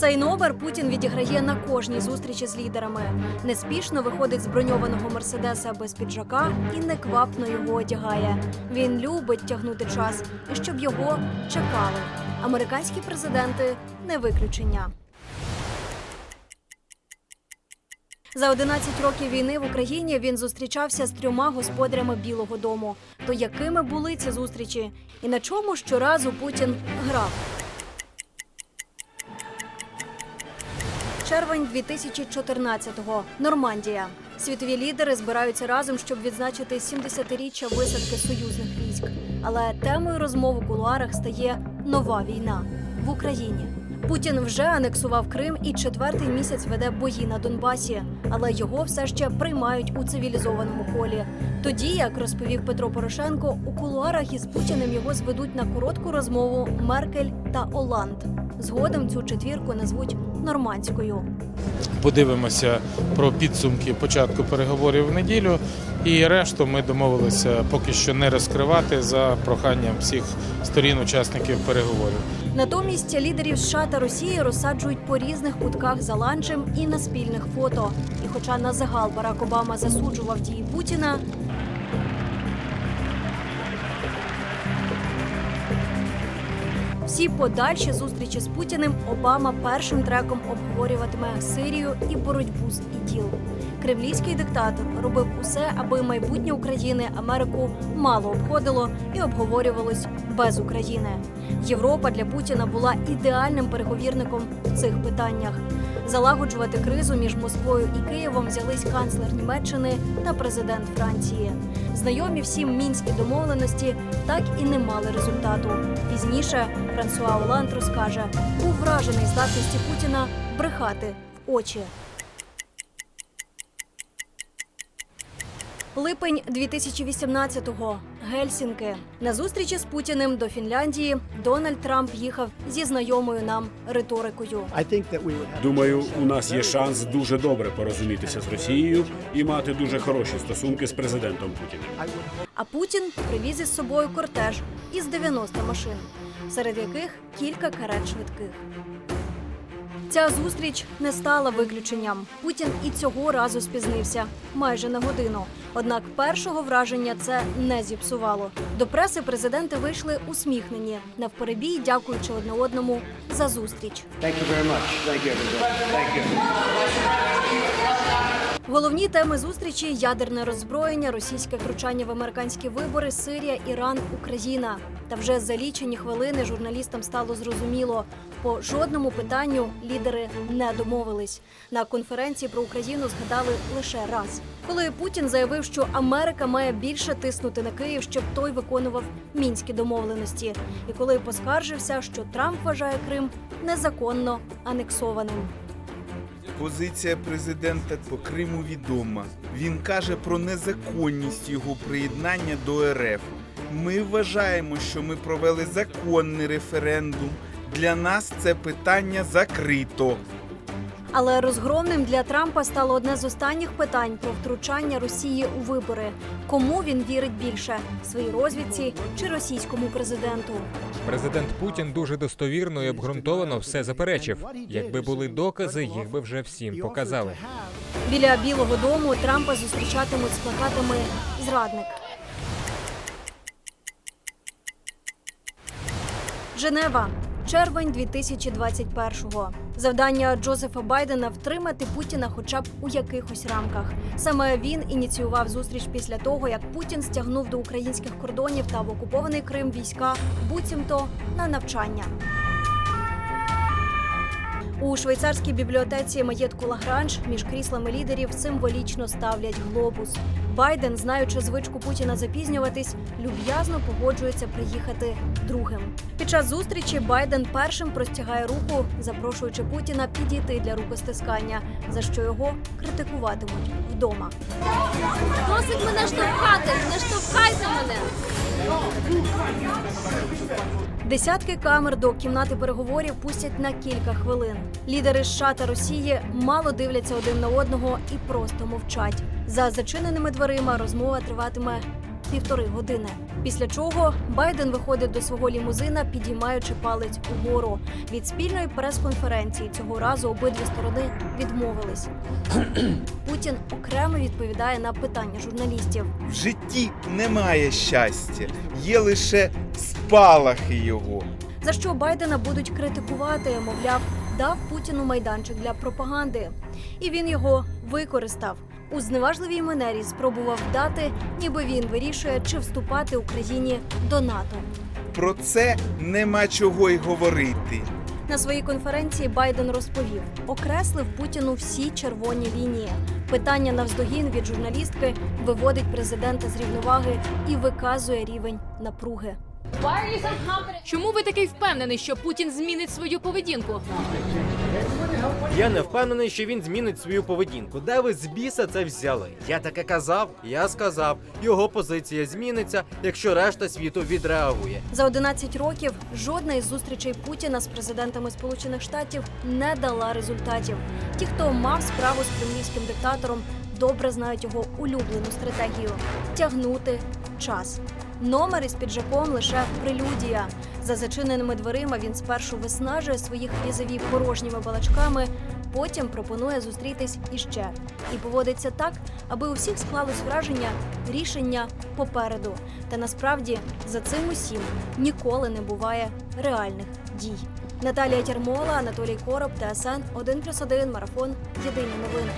Цей номер Путін відіграє на кожній зустрічі з лідерами. Неспішно виходить з броньованого мерседеса без піджака і неквапно його одягає. Він любить тягнути час і щоб його чекали. Американські президенти не виключення. За 11 років війни в Україні він зустрічався з трьома господарями Білого Дому. То якими були ці зустрічі? І на чому щоразу Путін грав? Червень 2014-го. Нормандія. Світові лідери збираються разом, щоб відзначити 70-річчя висадки союзних військ. Але темою розмов у кулуарах стає нова війна в Україні. Путін вже анексував Крим і четвертий місяць веде бої на Донбасі, але його все ще приймають у цивілізованому колі. Тоді, як розповів Петро Порошенко, у кулуарах із Путіним його зведуть на коротку розмову Меркель та Оланд. Згодом цю четвірку назвуть нормандською. подивимося про підсумки початку переговорів в неділю. І решту ми домовилися поки що не розкривати за проханням всіх сторін учасників переговорів. Натомість лідерів США та Росії розсаджують по різних кутках за ланчем і на спільних фото. І хоча на загал Барак Обама засуджував дії Путіна, всі подальші зустрічі з Путіним Обама першим треком обговорюватиме Сирію і боротьбу з іділ. Кремлівський диктатор робив усе, аби майбутнє України Америку мало обходило і обговорювалось без України. Європа для Путіна була ідеальним переговірником в цих питаннях. Залагоджувати кризу між Москвою і Києвом взялись канцлер Німеччини та президент Франції. Знайомі всім мінські домовленості так і не мали результату. Пізніше Франсуа Оланд розкаже, був вражений здатності Путіна брехати в очі. Липень 2018-го. Гельсінки. На зустрічі з Путіним до Фінляндії Дональд Трамп їхав зі знайомою нам риторикою. Думаю, у нас є шанс дуже добре порозумітися з Росією і мати дуже хороші стосунки з президентом Путіним. А Путін привіз із собою кортеж із 90 машин, серед яких кілька карет швидких. Ця зустріч не стала виключенням. Путін і цього разу спізнився майже на годину. Однак першого враження це не зіпсувало. До преси президенти вийшли усміхнені, навперебій дякуючи одне одному за зустріч. Thank you very much. Головні теми зустрічі ядерне роззброєння, російське втручання в американські вибори, Сирія, Іран, Україна. Та вже за лічені хвилини журналістам стало зрозуміло, по жодному питанню лідери не домовились. На конференції про Україну згадали лише раз, коли Путін заявив, що Америка має більше тиснути на Київ, щоб той виконував мінські домовленості, і коли поскаржився, що Трамп вважає Крим незаконно анексованим. Позиція президента по Криму відома. Він каже про незаконність його приєднання до РФ. Ми вважаємо, що ми провели законний референдум. Для нас це питання закрито. Але розгромним для Трампа стало одне з останніх питань про втручання Росії у вибори. Кому він вірить більше своїй розвідці чи російському президенту? Президент Путін дуже достовірно і обґрунтовано все заперечив. Якби були докази, їх би вже всім показали. Біля Білого Дому Трампа зустрічатимуть з плакатами Зрадник. Женева. Червень 2021-го. Завдання Джозефа Байдена втримати Путіна хоча б у якихось рамках. Саме він ініціював зустріч після того, як Путін стягнув до українських кордонів та в окупований Крим війська буцімто на навчання. У швейцарській бібліотеці маєтку Лагранж між кріслами лідерів символічно ставлять глобус. Байден, знаючи звичку Путіна запізнюватись, люб'язно погоджується приїхати другим. Під час зустрічі Байден першим простягає руку, запрошуючи Путіна підійти для рукостискання, за що його критикуватимуть вдома. Досить мене штовхати, не штовхайте мене. Десятки камер до кімнати переговорів пустять на кілька хвилин. Лідери США та Росії мало дивляться один на одного і просто мовчать. За зачиненими дверима розмова триватиме півтори години. Після чого Байден виходить до свого лімузина, підіймаючи палець угору. Від спільної прес-конференції цього разу обидві сторони відмовились. Путін окремо відповідає на питання журналістів. В житті немає щастя, є лише спалахи його. За що Байдена будуть критикувати, мовляв, дав Путіну майданчик для пропаганди, і він його використав. У зневажливій манері спробував дати, ніби він вирішує, чи вступати Україні до НАТО. Про це нема чого й говорити. На своїй конференції Байден розповів, окреслив Путіну всі червоні лінії. Питання навздогін від журналістки виводить президента з рівноваги і виказує рівень напруги. Чому ви такий впевнений, що Путін змінить свою поведінку? Я не впевнений, що він змінить свою поведінку. Де ви з біса це взяли? Я таке казав, я сказав. Його позиція зміниться, якщо решта світу відреагує. За 11 років жодна із зустрічей Путіна з президентами Сполучених Штатів не дала результатів. Ті, хто мав справу з кремлівським диктатором, добре знають його улюблену стратегію тягнути час. Номер із піджаком лише прелюдія. За зачиненими дверима він спершу виснажує своїх візові порожніми балачками, потім пропонує зустрітись іще і поводиться так, аби у всіх склалось враження рішення попереду. Та насправді за цим усім ніколи не буває реальних дій. Наталія Тярмола, Анатолій Короб, ТСН 1+,1, Марафон. Єдині новини.